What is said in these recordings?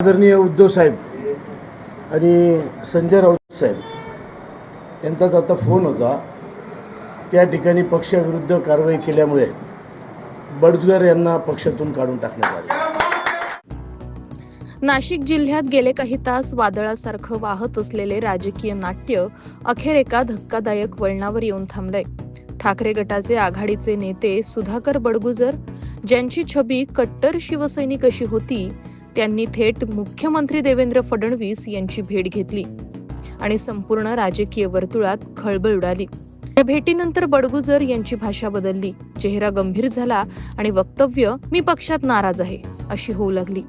आदरणीय उद्धव साहेब आणि संजय राऊत साहेब यांचाच आता फोन होता. त्या ठिकाणी पक्षाविरुद्ध कारवाई केल्यामुळे बडजगर यांना पक्षातून काढून टाकण्यात आले. नाशिक जिल्ह्यात गेले काही तास वादळासारखं वाहत असलेले राजकीय नाट्य अखेर एका धक्कादायक वळणावर येऊन थांबलंय. ठाकरे गटाचे आघाडीचे नेते सुधाकर बडगुजर ज्यांची छबी कट्टर शिवसैनिक अशी होती त्यांनी थेट मुख्यमंत्री देवेंद्र फडणवीस यांची भेट घेतली आणि संपूर्ण राजकीय वर्तुळात खळबळ उडाली. या भेटीनंतर बडगुजर यांची भाषा बदलली. चेहरा गंभीर झाला आणि वक्तव्य मी पक्षात नाराज आहे अशी होऊ लागली.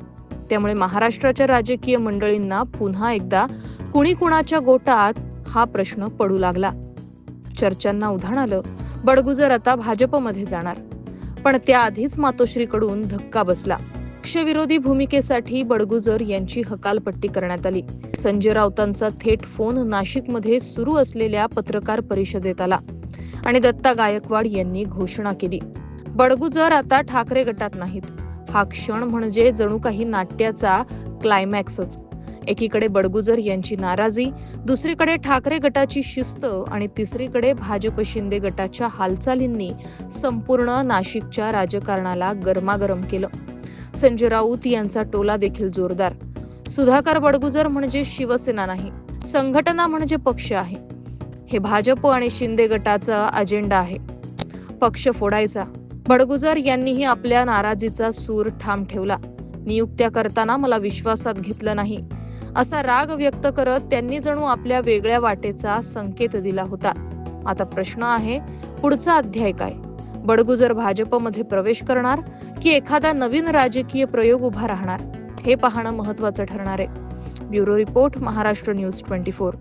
त्यामुळे महाराष्ट्राच्या राजकीय मंडळींना पुन्हा एकदा कुणी कुणाच्या गोटात हा प्रश्न पडू लागला. चर्चांना उधाण आलं. बडगुजर आता भाजपमध्ये जाणार. पण त्याआधीच मातोश्रीकडून धक्का बसला. पक्षविरोधी भूमिकेसाठी बडगुजर यांची हकालपट्टी करण्यात आली. संजय राऊतांचा थेट फोन नाशिकमध्ये सुरू असलेल्या पत्रकार परिषदेत आला आणि दत्ता गायकवाड यांनी घोषणा केली. बडगुजर आता ठाकरे गटात नाहीत. हा क्षण म्हणजे जणू काही नाट्याचा क्लायमॅक्सच एकीकडे बडगुजर यांची नाराजी दुसरीकडे ठाकरे गटाची शिस्त आणि तिसरीकडे भाजप शिंदे गटाच्या हालचालींनी संपूर्ण नाशिकच्या राजकारणाला गरमागरम केलं. संजय राऊत यांचा टोला देखील जोरदार. सुधाकर बडगुजर म्हणजे शिवसेना नाही संघटना म्हणजे पक्ष आहे. हे भाजप आणि शिंदे गटाचा अजेंडा आहे. पक्ष फोडायचा. बडगुजर यांनीही आपल्या नाराजीचा सूर ठाम ठेवला. नियुक्त्या करताना मला विश्वासात घेतलं नाही. असा राग व्यक्त करत त्यांनी जणू आपल्या वेगळ्या वाटेचा संकेत दिला होता. आता प्रश्न आहे पुढचा अध्याय काय? बडगुजर भाजपमध्ये प्रवेश करणार की एखादा नवीन राजकीय प्रयोग उभा राहणार? हे पाहणं महत्वाचं ठरणार आहे. Bureau report Maharashtra news twenty four.